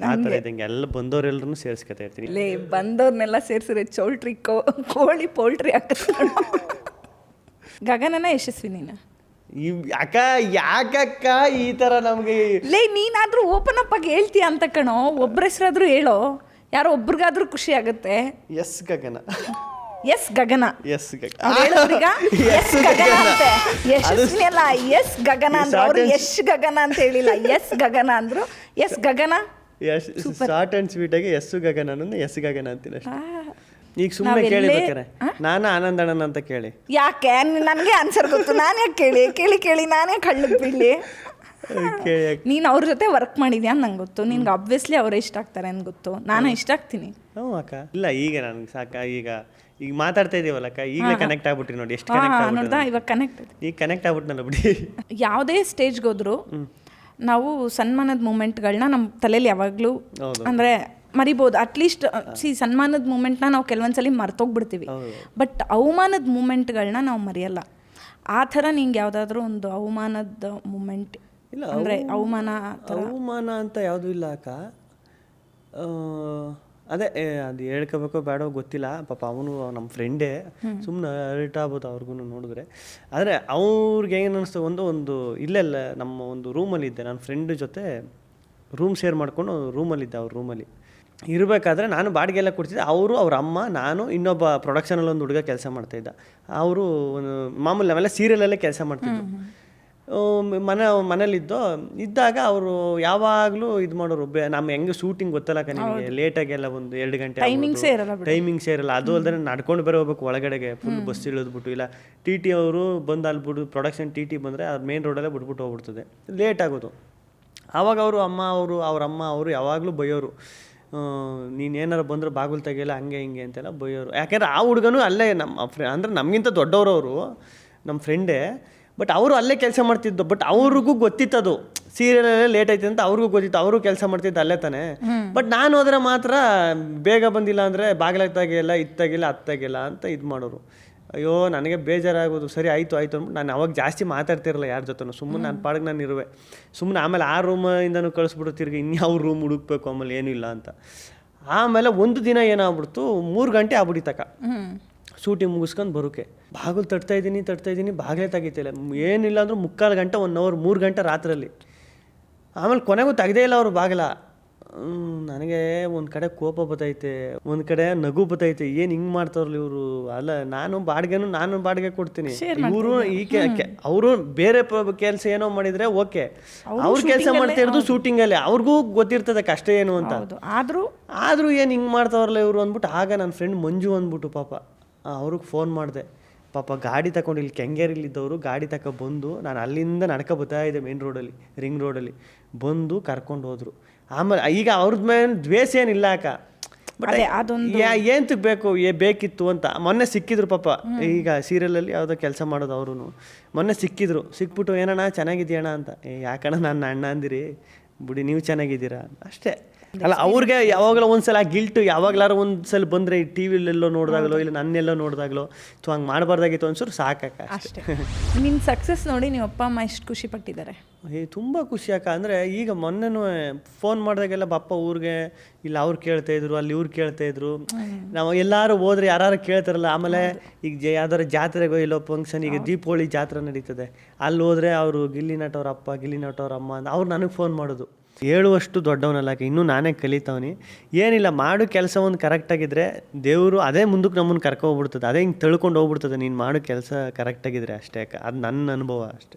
ಆ ಥರ ಇದ್ದಂಗೆ ಎಲ್ಲ ಬಂದವರೆಲ್ಲರೂ ಸೇರಿಸ್ಕೊತಾ ಇರ್ತೀನಿ. ಇಲ್ಲೇ ಬಂದವ್ರನ್ನೆಲ್ಲ ಸೇರ್ಸಿರಿ ಚೌಲ್ಟ್ರಿ ಕೋ ಕೋಳಿ ಪೋಲ್ಟ್ರಿ ಹಾಕಿಸ್ಕೊಂಡು ಗಗನನ ಯಶಸ್ವಿ ನೀನು. ಈ ಅಕ್ಕ ಯಾಕಕ್ಕ ಈ ಥರ ನಮಗೆ? ಲೇ ನೀನಾದ್ರೂ ಓಪನ್ ಅಪ್ ಆಗಿ ಹೇಳ್ತೀಯ ಅಂತ ಕಣೋ. ಒಬ್ಬರ ಹೆಸರಾದ್ರೂ ಹೇಳೋ. ಯಾರೋ ಒಬ್ರಿಗಾದ್ರೂ ಖುಷಿ ಆಗುತ್ತೆ. S Gagana. S Gagana. S Gagana Yashaswini S Gagana ಅಂತೆ. ಅದು ಯಶಸ್ವಿ ಅಲ್ಲ ಎಸ್ ಗಗನ ಅಂದ್ರೆ ಅವ್ರು ಯಶ್ ಗಗನ ಅಂತ ಹೇಳಿಲ್ಲ. ಎಸ್ ಗಗನ ಅಂದ್ರು. S Gagana. Short and sweet ಆಗಿ ಎಸ್ ಗಗನ ಎಸ್ ಗಗನ ಅಂತೀನಿ ಈಗ ಸುಮ್ಮನೆ ಕೇಳಿ ಬೇಕಾರೆ. ನಾನು ಆನಂದಣ್ಣನ ಅಂತ ಕೇಳಿ. ಯಾಕೆ? ನನಗೆ ಆನ್ಸರ್ ಗೊತ್ತು. ನಾನು ಯಾಕೆ ಕೇಳಿ. ಕೇಳಿ ಕೇಳಿ. ನಾನೇ ಕಳ್ಳಕ್ಕೆ ಬೀಳಿ ನೀನು ಅವ್ರ ಜೊತೆ ವರ್ಕ್ ಮಾಡಿದ್ಯಾ ಅಂತ ನಂಗೆ ಗೊತ್ತು. ನಿನ್ಗೆ ಅಬ್ವಿಯಸ್ಲಿ ಅವರೇ ಇಷ್ಟ ಆಗ್ತಾರೆ ಅಂತ ಗೊತ್ತು. ನಾನು ಇಷ್ಟ ಆಗ್ತೀನಿ. ಹ್ಞೂ ಅಕ್ಕ. ಇಲ್ಲ ಈಗ ನನಗೆ ಸಾಕ. ಈಗ ಈಗ ಮಾತಾಡ್ತಾ ಇದೀವಲ್ಲ ಅಕ್ಕ. ಈಗಲೇ ಕನೆಕ್ಟ್ ಆಗ್ಬಿಟ್ರಿ ನೋಡಿ. ಎಷ್ಟು ಕನೆಕ್ಟ್ ನೋಡ್ದಾ? ಆಗ್ಬಿಟ್ಟು ಇವಾಗ ಕನೆಕ್ಟ್ ಈಗ ಕನೆಕ್ಟ್ ಆಗ್ಬಿಟ್ನಲ್ಲ ಬಿಡಿ. ಯಾವುದೇ ಸ್ಟೇಜ್ಗೆ ಹೋದ್ರು ನಾವು ಸನ್ಮಾನದ ಮೂಮೆಂಟ್ಗಳನ್ನ ನಮ್ಮ ತಲೆಯಲ್ಲಿ ಯಾವಾಗಲೂ. ಅಂದರೆ ಮರಿಬೋದು. ಅಟ್ಲೀಸ್ಟ್ ಸಿ ಸನ್ಮಾನದ ಮೂಮೆಂಟ್ನ ನಾವು ಕೆಲವೊಂದ್ಸಲಿ ಮರ್ತೋಗ್ಬಿಡ್ತೀವಿ. ಬಟ್ ಅವಮಾನದ ಮೂಮೆಂಟ್ಗಳನ್ನ ನಾವು ಮರೆಯಲ್ಲ. ಆ ಥರ ನಿಂಗೆ ಯಾವುದಾದ್ರೂ ಒಂದು ಅವಮಾನದ ಮೂಮೆಂಟ್ ಇಲ್ಲ, ಅಂದರೆ ಅವಮಾನ ಅವಮಾನ ಅಂತ ಯಾವುದೂ ಇಲ್ಲ ಅಕ್ಕ. ಅದೇ ಅದು ಹೇಳ್ಕೋಬೇಕೋ ಬೇಡೋ ಗೊತ್ತಿಲ್ಲ. ಪಾಪ ಅವನು ನಮ್ಮ ಫ್ರೆಂಡೇ ಸುಮ್ಮನೆ ಅರಿಟ್ ಆಗ್ಬೋದು ಅವ್ರಿಗೂ ನೋಡಿದ್ರೆ. ಆದರೆ ಅವ್ರಿಗೆ ಏನು ಅನ್ನಿಸ್ತು ಒಂದು ಒಂದು ಇಲ್ಲೆಲ್ಲ ನಮ್ಮ ಒಂದು ರೂಮಲ್ಲಿದ್ದೆ ನನ್ನ ಫ್ರೆಂಡ್ ಜೊತೆ ರೂಮ್ ಶೇರ್ ಮಾಡ್ಕೊಂಡು ರೂಮಲ್ಲಿದ್ದೆ ಅವ್ರ ರೂಮಲ್ಲಿ ಇರಬೇಕಾದ್ರೆ ನಾನು ಬಾಡಿಗೆ ಎಲ್ಲ ಕೊಡ್ತಿದ್ದೆ. ಅವರು ಅವ್ರ ಅಮ್ಮ ನಾನು ಇನ್ನೊಬ್ಬ ಪ್ರೊಡಕ್ಷನಲ್ಲಿ ಒಂದು ಹುಡುಗ ಕೆಲಸ ಮಾಡ್ತಾಯಿದ್ದ ಅವರು ಒಂದು ಮಾಮೂಲಿ ಆಮೇಲೆ ಸೀರಿಯಲಲ್ಲೇ ಕೆಲಸ ಮಾಡ್ತಿದ್ವು. ಮನೆ ಮನೇಲಿದ್ದು ಇದ್ದಾಗ ಅವರು ಯಾವಾಗಲೂ ಇದು ಮಾಡೋರು ಬೇ ನಮ್ಮ ಹೆಂಗೆ ಶೂಟಿಂಗ್ ಗೊತ್ತಲ್ಲ ನಿಮಗೆ ಲೇಟಾಗೆಲ್ಲ ಒಂದು ಎರಡು ಗಂಟೆ ಟೈಮಿಂಗ್ಸೇ ಇರಲ್ಲ ಟೈಮಿಂಗ್ಸೇ ಇರಲ್ಲ. ಅದು ಅಲ್ಲದೆ ನಡ್ಕೊಂಡು ಬೇರೆ ಹೋಗ್ಬೇಕು ಒಳಗಡೆಗೆ ಫುಲ್ ಬಸ್ ಇಳಿದ್ಬಿಟ್ಟು. ಇಲ್ಲ ಟಿ ಟಿ ಅವರು ಬಂದು ಅಲ್ಲಿ ಬಿಡು ಪ್ರೊಡಕ್ಷನ್ ಟಿ ಟಿ ಬಂದರೆ ಅದು ಮೇನ್ ರೋಡಲ್ಲೇ ಬಿಟ್ಬಿಟ್ಟು ಹೋಗ್ಬಿಡ್ತದೆ. ಲೇಟ್ ಆಗೋದು. ಆವಾಗ ಅವರು ಅಮ್ಮ ಅವರು ಅವ್ರ ಅಮ್ಮ ಅವರು ಯಾವಾಗಲೂ ಬೈಯೋರು. ನೀನು ಏನಾರು ಬಂದರೂ ಬಾಗಿಲು ತೆಗಿಯಲ್ಲ ಹಂಗೆ ಹಿಂಗೆ ಅಂತೆಲ್ಲ ಬೈಯೋರು. ಯಾಕೆಂದ್ರೆ ಆ ಹುಡುಗನೂ ಅಲ್ಲೇ ನಮ್ಮ ಫ್ರೆ ಅಂದರೆ ನಮಗಿಂತ ದೊಡ್ಡವರು ಅವರು ನಮ್ಮ ಫ್ರೆಂಡೇ ಬಟ್ ಅವರು ಅಲ್ಲೇ ಕೆಲಸ ಮಾಡ್ತಿದ್ದು ಬಟ್ ಅವ್ರಿಗೂ ಗೊತ್ತಿತ್ತದು. ಸೀರಿಯಲಲ್ಲೇ ಲೇಟ್ ಐತೆ ಅಂತ ಅವ್ರಿಗೂ ಗೊತ್ತಿತ್ತು ಅವರು ಕೆಲಸ ಮಾಡ್ತಿದ್ದು ಅಲ್ಲೇ ತಾನೆ. ಬಟ್ ನಾನು ಹೋದ್ರೆ ಮಾತ್ರ ಬೇಗ ಬಂದಿಲ್ಲ ಅಂದರೆ ಬಾಗಿಲಾಗ್ತಾಗಿಲ್ಲ ಇತ್ತಾಗಿಲ್ಲ ಅತ್ತಾಗಿಲ್ಲ ಅಂತ ಇದು ಮಾಡೋರು. ಅಯ್ಯೋ ನನಗೆ ಬೇಜಾರಾಗೋದು. ಸರಿ ಆಯಿತು ಆಯಿತು ಅಂದ್ಬಿಟ್ಟು ನಾನು ಅವಾಗ ಜಾಸ್ತಿ ಮಾತಾಡ್ತಿರಲ್ಲ ಯಾರ ಜೊತೆನೂ. ಸುಮ್ಮನೆ ನಾನು ಪಾಡಿಗೆ ನಾನು ಇರುವೆ. ಸುಮ್ಮನೆ ಆಮೇಲೆ ಆ ರೂಮಿಂದನೂ ಕಳಿಸ್ಬಿಡು ತಿರ್ಗಿ ಇನ್ಯಾವ ರೂಮ್ ಹುಡುಕ್ಬೇಕು ಆಮೇಲೆ ಏನೂ ಇಲ್ಲ ಅಂತ. ಆಮೇಲೆ ಒಂದು ದಿನ ಏನಾಗ್ಬಿಡ್ತು ಮೂರು ಗಂಟೆ ಆಗ್ಬಿಡಿತಕ್ಕ. ಶೂಟಿಂಗ್ ಮುಗಿಸ್ಕೊಂಡು ಬರೋಕೆ. ಬಾಗಿಲು ತಡ್ತಾ ಇದ್ದೀನಿ ತಡ್ತಾ ಇದ್ದೀನಿ ಬಾಗಿಲೇ ತೆಗಿತಿಲ್ಲ ಏನಿಲ್ಲ ಅಂದ್ರೆ ಮುಕ್ಕಾಲು ಗಂಟೆ ಒನ್ ಅವರ್ ಮೂರು ಗಂಟೆ ರಾತ್ರಲ್ಲಿ. ಆಮೇಲೆ ಕೊನೆಗೂ ತೆಗ್ದೇ ಇಲ್ಲ ಅವರು ಬಾಗಿಲ. ನನಗೆ ಒಂದು ಕಡೆ ಕೋಪ ಬತೈತೆ ಒಂದು ಕಡೆ ನಗು ಬತೈತೆ ಏನು ಹಿಂಗೆ ಮಾಡ್ತಾರಲ್ಲ ಇವರು? ಅಲ್ಲ ನಾನು ಬಾಡಿಗೆನು ನಾನು ಬಾಡಿಗೆ ಕೊಡ್ತೀನಿ. ಇವರು ಈ ಅವರು ಬೇರೆ ಕೆಲಸ ಏನೋ ಮಾಡಿದರೆ ಓಕೆ. ಅವ್ರ ಕೆಲಸ ಮಾಡ್ತಾ ಇರೋದು ಶೂಟಿಂಗಲ್ಲಿ ಅವ್ರಿಗೂ ಗೊತ್ತಿರ್ತದೆ ಕಷ್ಟ ಏನು ಅಂತ. ಆದರೂ ಆದರೂ ಏನು ಹಿಂಗೆ ಮಾಡ್ತಾವ್ರಲ್ಲ ಇವರು ಅಂದ್ಬಿಟ್ಟು ಆಗ ನನ್ನ ಫ್ರೆಂಡ್ ಮಂಜು ಅಂದ್ಬಿಟ್ಟು ಪಾಪ ಅವ್ರಿಗೆ ಫೋನ್ ಮಾಡಿದೆ. ಪಾಪ ಗಾಡಿ ತಗೊಂಡು ಇಲ್ಲಿ ಕೆಂಗೇರಿಲಿದ್ದವರು ಗಾಡಿ ತಕ ಬಂದು ನಾನು ಅಲ್ಲಿಂದ ನಡ್ಕೊ ಬರ್ತಾ ಇದ್ದೆ ಮೇನ್ ರೋಡಲ್ಲಿ ರಿಂಗ್ ರೋಡಲ್ಲಿ ಬಂದು ಕರ್ಕೊಂಡು ಹೋದ್ರು. ಆಮೇಲೆ ಈಗ ಅವ್ರದ್ದು ಮೇಲೆ ದ್ವೇಷ ಏನಿಲ್ಲ ಅಕ್ಕ ಬಟ್ ಏನ್ತಕ್ಕೆ ಬೇಕು ಏ ಬೇಕಿತ್ತು ಅಂತ. ಮೊನ್ನೆ ಸಿಕ್ಕಿದ್ರು ಪಾಪ. ಈಗ ಸೀರಿಯಲಲ್ಲಿ ಯಾವುದೋ ಕೆಲಸ ಮಾಡೋದು ಅವರು ಮೊನ್ನೆ ಸಿಕ್ಕಿದ್ರು. ಸಿಕ್ಬಿಟ್ಟು ಏನಣ್ಣ ಚೆನ್ನಾಗಿದ್ಯಣ್ಣ ಅಂತ. ಏ ಯಾಕಣ್ಣ ನನ್ನ ಅಣ್ಣ ಅಂದಿರಿ? ಬಿಡಿ ನೀವು ಚೆನ್ನಾಗಿದ್ದೀರಾ? ಅಷ್ಟೇ. ಅಲ್ಲ ಅವ್ರಿಗೆ ಯಾವಾಗಲೂ ಒಂದ್ಸಲ ಗಿಲ್ಟು ಯಾವಾಗ್ಲಾರು ಒಂದ್ಸಲ ಬಂದರೆ ಈ ಟಿ ವಿಲೆಲ್ಲೋ ನೋಡಿದಾಗಲೋ ಇಲ್ಲ ನನ್ನೆಲ್ಲೋ ನೋಡಿದಾಗಲೋ ಅಥವಾ ಹಂಗೆ ಮಾಡಬಾರ್ದಾಗಿತ್ತು ಅನ್ಸೋರು ಸಾಕಕ್ಕ ಅಷ್ಟೇ. ನಿನ್ನ ಸಕ್ಸಸ್ ನೋಡಿ ನೀವು ಅಪ್ಪ ಅಮ್ಮ ಎಷ್ಟು ಖುಷಿ ಪಟ್ಟಿದ್ದಾರೆ. ಏ ತುಂಬ ಖುಷಿ ಅಕ್ಕ. ಅಂದರೆ ಈಗ ಮೊನ್ನೆನೂ ಫೋನ್ ಮಾಡಿದಾಗೆಲ್ಲ ಬಪ್ಪ ಊರಿಗೆ ಇಲ್ಲ ಅವ್ರು ಕೇಳ್ತಾ ಇದ್ರು ಅಲ್ಲಿ ಇವ್ರು ಕೇಳ್ತಾ ಇದ್ರು. ನಾವು ಎಲ್ಲರೂ ಹೋದ್ರೆ ಯಾರು ಕೇಳ್ತಾರಲ್ಲ ಆಮೇಲೆ ಈಗ ಜ ಯಾವ್ದಾರು ಜಾತ್ರೆಗೋ ಇಲ್ಲೋ ಫಂಕ್ಷನ್ ಈಗ ದೀಪಾವಳಿ ಜಾತ್ರೆ ನಡೀತದೆ. ಅಲ್ಲಿ ಹೋದ್ರೆ ಅವರು ಗಿಲ್ಲಿ ನಟವ್ರ ಅಪ್ಪ ಗಿಲ್ಲಿ ನಟವ್ರ ಅಮ್ಮ ಅಂತ ಅವ್ರು ನನಗೆ ಫೋನ್ ಮಾಡೋದು. ಹೇಳುವಷ್ಟು ದೊಡ್ಡವನಲ್ಲ ಇನ್ನೂ ನಾನೇ ಕಲಿತವನಿ. ಏನಿಲ್ಲ, ಮಾಡು ಕೆಲಸ ಒಂದು ಕರೆಕ್ಟಾಗಿದ್ದರೆ ದೇವರು ಅದೇ ಮುಂದಕ್ಕೆ ನಮ್ಮನ್ನು ಕರ್ಕೊ ಹೋಗ್ಬಿಡ್ತದೆ. ಅದೇ ಹಿಂಗೆ ತಿಳ್ಕೊಂಡು ಹೋಗ್ಬಿಡ್ತದೆ, ನೀನು ಮಾಡೋ ಕೆಲಸ ಕರೆಕ್ಟಾಗಿದ್ದರೆ ಅಷ್ಟೇ ಅದು ನನ್ನ ಅನುಭವ ಅಷ್ಟೇ.